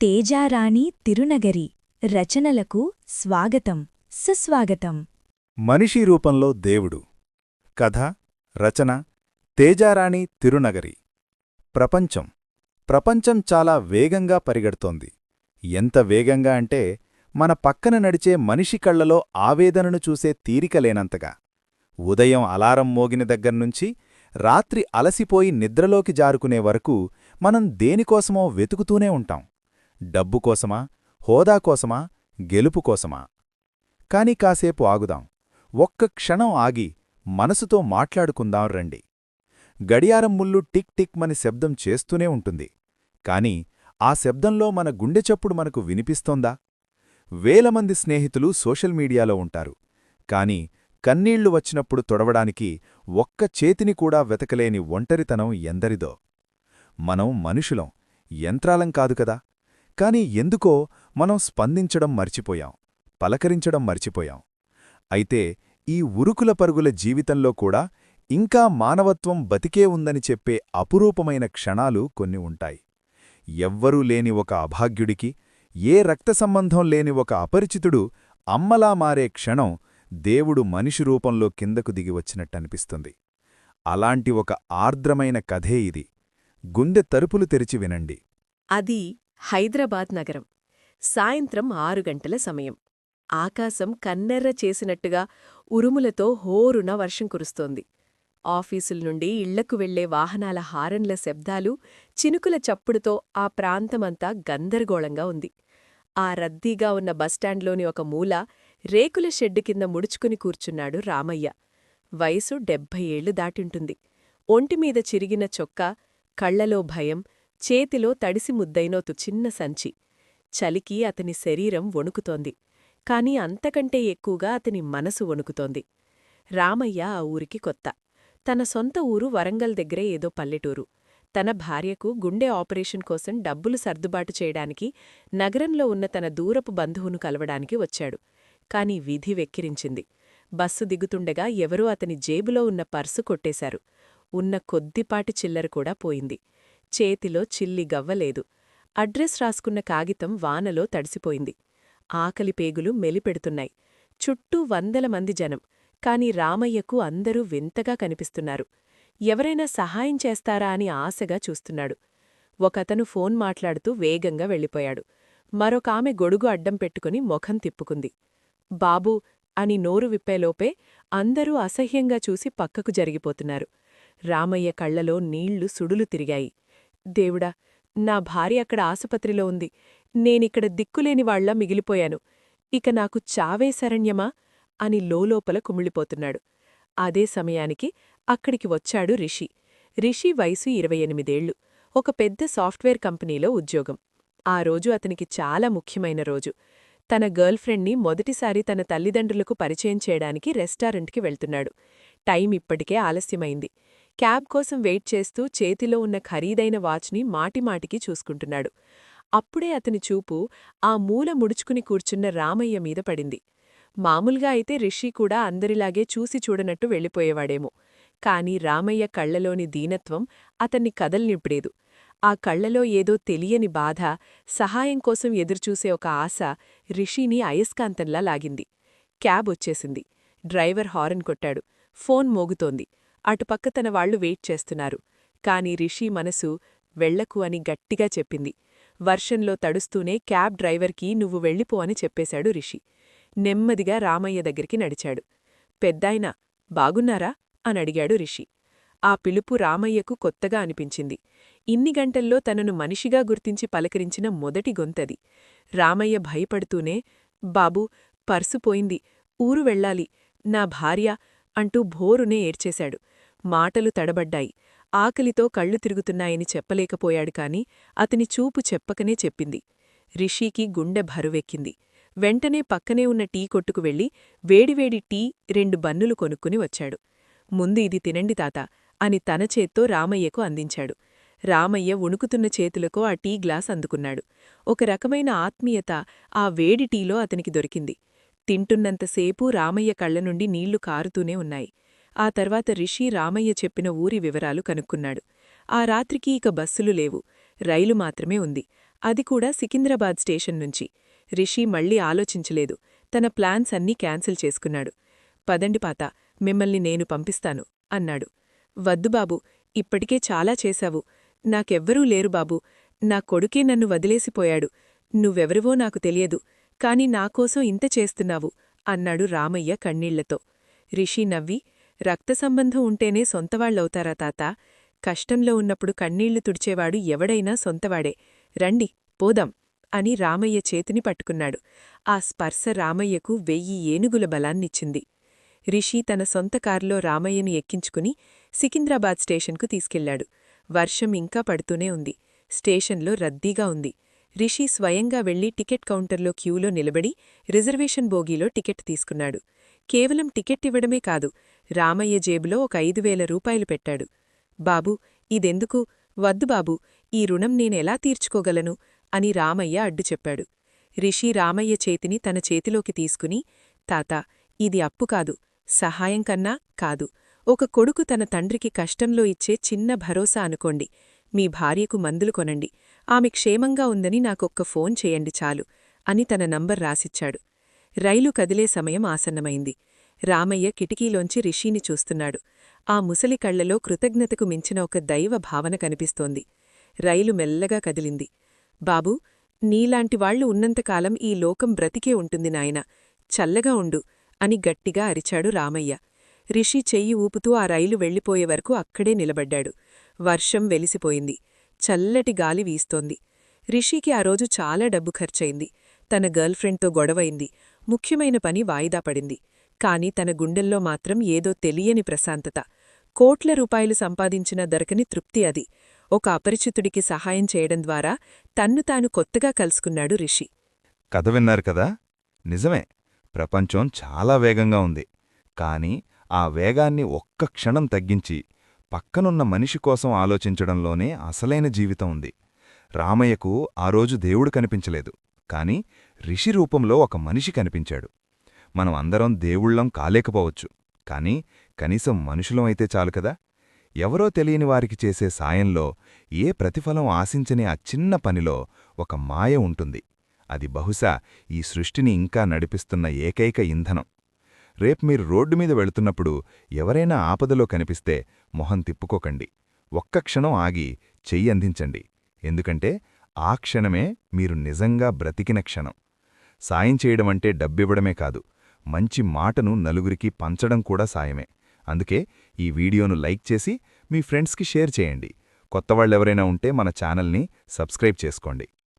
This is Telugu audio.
తేజారాణి తిరునగరి రచనలకు స్వాగతం సుస్వాగతం. మనిషి రూపంలో దేవుడు. కథ రచన తేజారాణి తిరునగరి. ప్రపంచం. ప్రపంచం చాలా వేగంగా పరిగెడుతోంది. ఎంత వేగంగా అంటే మన పక్కన నడిచే మనిషి కళ్ళలో ఆవేదనను చూసే తీరిక లేనంతగా. ఉదయం అలారం మోగిన దగ్గర్నుంచి రాత్రి అలసిపోయి నిద్రలోకి జారుకునే వరకు మనం దేనికోసమో వెతుకుతూనే ఉంటాం. డబ్బు కోసమా హోదా కోసమా గెలుపు కోసమా? కాని కాసేపు ఆగుదాం. ఒక్క క్షణం ఆగి మనసుతో మాట్లాడుకుందాం రండి. గడియారం ముళ్ళు టిక్ టిక్ మని శబ్దం చేస్తూనే ఉంటుంది. కాని ఆ శబ్దంలో మన గుండె చప్పుడు మనకు వినిపిస్తోందా? వేలమంది స్నేహితులు సోషల్ మీడియాలో ఉంటారు. కాని కన్నీళ్ళు వచ్చినప్పుడు తొడవడానికి ఒక్క చేతిని కూడా వెతకలేని ఒంటరితనం ఎందరిదో. మనం మనుషులం యంత్రాలం కాదు కదా? కాని ఎందుకో మనం స్పందించడం మర్చిపోయాం పలకరించడం మర్చిపోయాం. అయితే ఈ ఉరుకుల పరుగుల జీవితంలో కూడా ఇంకా మానవత్వం బతికే ఉందని చెప్పే అపురూపమైన క్షణాలు కొన్ని ఉంటాయి. ఎవ్వరూ లేని ఒక అభాగ్యుడికి ఏ రక్త సంబంధం లేని ఒక అపరిచితుడు అమ్మలా మారే క్షణం దేవుడు మనిషి రూపంలో కిందకు దిగి వచ్చినట్టనిపిస్తుంది. అలాంటి ఒక ఆర్ద్రమైన కథే ఇది. గుండె తరుపులు తెరిచి వినండి. అది హైదరాబాద్ నగరం. సాయంత్రం ఆరు గంటల సమయం. ఆకాశం కన్నెర్ర చేసినట్టుగా ఉరుములతో హోరున వర్షం కురుస్తోంది. ఆఫీసుల నుండి ఇళ్ళకు వెళ్ళే వాహనాల హారన్ల శబ్దాలు చినుకుల చప్పుడుతో ఆ ప్రాంతమంతా గందరగోళంగా ఉంది. ఆ రద్దీగా ఉన్న బస్టాండ్లోని ఒక మూల రేకుల షెడ్డు కింద ముడుచుకుని కూర్చున్నాడు రామయ్య. వయసు డెబ్భై ఏళ్ళు దాటింటుంది ఒంటిమీద చిరిగిన చొక్కా కళ్ళలో భయం చేతిలో తడిసి ముద్దైనోతు చిన్న సంచి. చలికి అతని శరీరం వణుకుతోంది. కాని అంతకంటే ఎక్కువగా అతని మనసు వణుకుతోంది. రామయ్య ఆ ఊరికి కొత్త. తన సొంత ఊరు వరంగల్ దగ్గరే ఏదో పల్లెటూరు. తన భార్యకు గుండె ఆపరేషన్ కోసం డబ్బులు సర్దుబాటు చేయడానికి నగరంలో ఉన్న తన దూరపు బంధువును కలవడానికి వచ్చాడు. కాని విధి వెక్కిరించింది. బస్సు దిగుతుండగా ఎవరో అతని జేబులో ఉన్న పర్సు కొట్టేశారు. ఉన్న కొద్దిపాటి చిల్లర కూడా పోయింది. చేతిలో చిల్లి గవ్వలేదు. అడ్రస్ రాసుకున్న కాగితం వానలో తడిసిపోయింది. ఆకలి పేగులు మెలిపెడుతున్నాయి. చుట్టూ వందల మంది జనం. కాని రామయ్యకు అందరూ వింతగా కనిపిస్తున్నారు. ఎవరైనా సహాయం చేస్తారా అని ఆశగా చూస్తున్నాడు. ఒకతను ఫోన్ మాట్లాడుతూ వేగంగా వెళ్ళిపోయాడు. మరొకామె గొడుగు అడ్డం పెట్టుకుని ముఖం తిప్పుకుంది. బాబూ అని నోరు విప్పేలోపే అందరూ అసహ్యంగా చూసి పక్కకు జరిగిపోతున్నారు. రామయ్య కళ్ళలో నీళ్ళు సుడులు తిరిగాయి. దేవుడా నా భార్య అక్కడ ఆసుపత్రిలో ఉంది. నేనిక్కడ దిక్కులేని వాళ్ళా మిగిలిపోయాను. ఇక నాకు చావే శరణ్యమా? అని లోలోపల కుమిళిపోతున్నాడు అదే సమయానికి అక్కడికి వచ్చాడు రిషి. రిషి వయసు ఇరవై ఎనిమిదేళ్ళు ఒక పెద్ద సాఫ్ట్వేర్ కంపెనీలో ఉద్యోగం. ఆ రోజు అతనికి చాలా ముఖ్యమైన రోజు. తన గర్ల్ఫ్రెండ్ని మొదటిసారి తన తల్లిదండ్రులకు పరిచయం చేయడానికి రెస్టారెంట్కి వెళ్తున్నాడు. టైం ఇప్పటికే ఆలస్యమైంది. క్యాబ్ కోసం వెయిట్ చేస్తూ చేతిలో ఉన్న ఖరీదైన వాచ్ని మాటిమాటికి చూసుకుంటున్నాడు. అప్పుడే అతని చూపు ఆ మూల ముడుచుకుని కూర్చున్న రామయ్య మీద పడింది. మామూలుగా అయితే రిషి కూడా అందరిలాగే చూసి చూడనట్టు వెళ్ళిపోయేవాడేమో. కాని రామయ్య కళ్ళలోని దీనత్వం అతన్ని కదల్నిప్పుడేదు ఆ కళ్ళలో ఏదో తెలియని బాధ సహాయం కోసం ఎదురుచూసే ఒక ఆశ రిషిని అయస్కాంతంలా లాగింది. క్యాబ్ వచ్చేసింది. డ్రైవర్ హారన్ కొట్టాడు. ఫోన్ మోగుతోంది. అటుపక్క తన వాళ్ళు వెయిట్ చేస్తున్నారు. కాని రిషి మనసు వెళ్ళకు అని గట్టిగా చెప్పింది. వర్షంలో తడుస్తూనే క్యాబ్ డ్రైవర్కి నువ్వు వెళ్ళిపో అని చెప్పేశాడు రిషి. నెమ్మదిగా రామయ్య దగ్గరికి నడిచాడు. పెద్దాయన బాగున్నారా? అనడిగాడు రిషి. ఆ పిలుపు రామయ్యకు కొత్తగా అనిపించింది. ఇన్ని గంటల్లో తనను మనిషిగా గుర్తించి పలకరించిన మొదటి గొంతది. రామయ్య భయపడుతూనే బాబూ పర్సు పోయింది. ఊరు వెళ్ళాలి. నా భార్య అంటూ భోరునే ఏడ్చేశాడు. మాటలు తడబడ్డాయి. ఆకలితో కళ్ళు తిరుగుతున్నాయని చెప్పలేకపోయాడు కాని అతని చూపు చెప్పకనే చెప్పింది. రిషీకి గుండె భరువెక్కింది వెంటనే పక్కనే ఉన్న టీ కొట్టుకు వెళ్ళి వేడివేడి టీ రెండు బన్నులు కొనుక్కుని వచ్చాడు. ముందు ఇది తినండి తాత అని తన చేత్తో రామయ్యకు అందించాడు. రామయ్య ఉణుకుతున్న చేతులకో ఆ టీ గ్లాస్ అందుకున్నాడు. ఒక రకమైన ఆత్మీయత ఆ వేడి టీలో అతనికి దొరికింది. తింటున్నంతసేపూ రామయ్య కళ్ళ నుండి నీళ్ళు కారుతూనే ఉన్నాయి. ఆ తర్వాత రిషి రామయ్య చెప్పిన ఊరి వివరాలు కనుక్కున్నాడు. ఆ రాత్రికి ఇక బస్సులు లేవు. రైలు మాత్రమే ఉంది. అది కూడా సికింద్రాబాద్ స్టేషన్ నుంచి. రిషి మళ్ళీ ఆలోచించలేదు. తన ప్లాన్స్ అన్నీ క్యాన్సిల్ చేసుకున్నాడు. పదండి పాత మిమ్మల్ని నేను పంపిస్తాను అన్నాడు. వద్దు బాబు ఇప్పటికే చాలా చేశావు. నాకెవ్వరూ లేరు బాబు. నా కొడుకే నన్ను వదిలేసిపోయాడు. నువ్వెవరివో నాకు తెలియదు. కాని నాకోసం ఇంత చేస్తున్నావు అన్నాడు రామయ్య కన్నీళ్ళతో. రిషి నవ్వి రక్త సంబంధం ఉంటేనే సొంతవాళ్ళవుతారా తాత? కష్టంలో ఉన్నప్పుడు కన్నీళ్ళు తుడిచేవాడు ఎవడైనా సొంతవాడే. రండి పోదాం అని రామయ్య చేతిని పట్టుకున్నాడు. ఆ స్పర్శ రామయ్యకు వెయ్యి ఏనుగుల బలాన్నిచ్చింది. రిషి తన సొంత కారులో రామయ్యను ఎక్కించుకుని సికింద్రాబాద్ స్టేషన్కు తీసుకెళ్ళాడు. వర్షం ఇంకా పడుతూనే ఉంది. స్టేషన్లో రద్దీగా ఉంది. రిషి స్వయంగా వెళ్ళి టికెట్ కౌంటర్లో క్యూలో నిలబడి రిజర్వేషన్ బోగీలో టికెట్ తీసుకున్నాడు. కేవలం టికెట్ ఇవ్వడమే కాదు రామయ్య జేబులో ఒక ఐదు వేల రూపాయలు పెట్టాడు. బాబూ ఇదెందుకు? వద్దు బాబు ఈ రుణం నేనెలా తీర్చుకోగలను అని రామయ్య అడ్డు చెప్పాడు. రిషి రామయ్య చేతిని తన చేతిలోకి తీసుకుని తాత ఇది అప్పు కాదు సహాయం కన్నా కాదు. ఒక కొడుకు తన తండ్రికి కష్టంలో ఇచ్చే చిన్న భరోసా అనుకోండి. మీ భార్యకు మందులు కొనండి. ఆమె క్షేమంగా ఉందని నాకొక్క ఫోన్ చేయండి చాలు అని తన నంబర్ రాసిచ్చాడు. రైలు కదిలే సమయం ఆసన్నమైంది. రామయ్య కిటికీలోంచి రిషీని చూస్తున్నాడు. ఆ ముసలి కళ్ళలో కృతజ్ఞతకు మించిన ఒక దైవ భావన కనిపిస్తోంది. రైలు మెల్లగా కదిలింది. బాబూ నీలాంటివాళ్ళు ఉన్నంతకాలం ఈ లోకం బ్రతికే ఉంటుంది నాయన. చల్లగా ఉండు అని గట్టిగా అరిచాడు రామయ్య. రిషి చెయ్యి ఊపుతూ ఆ రైలు వెళ్ళిపోయే వరకు అక్కడే నిలబడ్డాడు. వర్షం వెలిసిపోయింది. చల్లటి గాలి వీస్తోంది. రిషికి ఆ రోజు చాలా డబ్బు ఖర్చయింది. తన గర్ల్ఫ్రెండ్తో గొడవైంది ముఖ్యమైన పని వాయిదా పడింది. కాని తన గుండెల్లో మాత్రం ఏదో తెలియని ప్రశాంతత. కోట్ల రూపాయలు సంపాదించిన దొరకని తృప్తి అది. ఒక అపరిచితుడికి సహాయం చేయడం ద్వారా తన్ను తాను కొత్తగా కలుసుకున్నాడు రిషి. కథ విన్నారు కదా? నిజమే. ప్రపంచం చాలా వేగంగా ఉంది. కాని ఆ వేగాన్ని ఒక్క క్షణం తగ్గించి పక్కనున్న మనిషి కోసం ఆలోచించడంలోనే అసలైన జీవితం ఉంది. రామయ్యకు ఆ రోజు దేవుడు కనిపించలేదు. కాని రిషి రూపంలో ఒక మనిషి కనిపించాడు. మనం అందరం దేవుళ్ళం కాలేకపోవచ్చు. కాని కనీసం మనుషులం అయితే చాలు కదా. ఎవరో తెలియని వారికి చేసే సాయంలో ఏ ప్రతిఫలం ఆశించని ఆ చిన్న పనిలో ఒక మాయ ఉంటుంది. అది బహుశా ఈ సృష్టిని ఇంకా నడిపిస్తున్న ఏకైక ఇంధనం. రేపు మీరు రోడ్డు మీద వెళుతున్నప్పుడు ఎవరైనా ఆపదలో కనిపిస్తే మొహం తిప్పుకోకండి. ఒక్క క్షణం ఆగి చెయ్యి అందించండి. ఎందుకంటే ఆ క్షణమే మీరు నిజంగా బ్రతికిన క్షణం. సాయం చేయడమంటే డబ్బివ్వడమే కాదు. మంచి మాటను నలుగురికి పంచడం కూడా సాయమే. అందుకే ఈ వీడియోను లైక్ చేసి మీ ఫ్రెండ్స్కి షేర్ చేయండి. కొత్తవాళ్ళెవరైనా ఉంటే మన ఛానల్ని సబ్స్క్రైబ్ చేసుకోండి.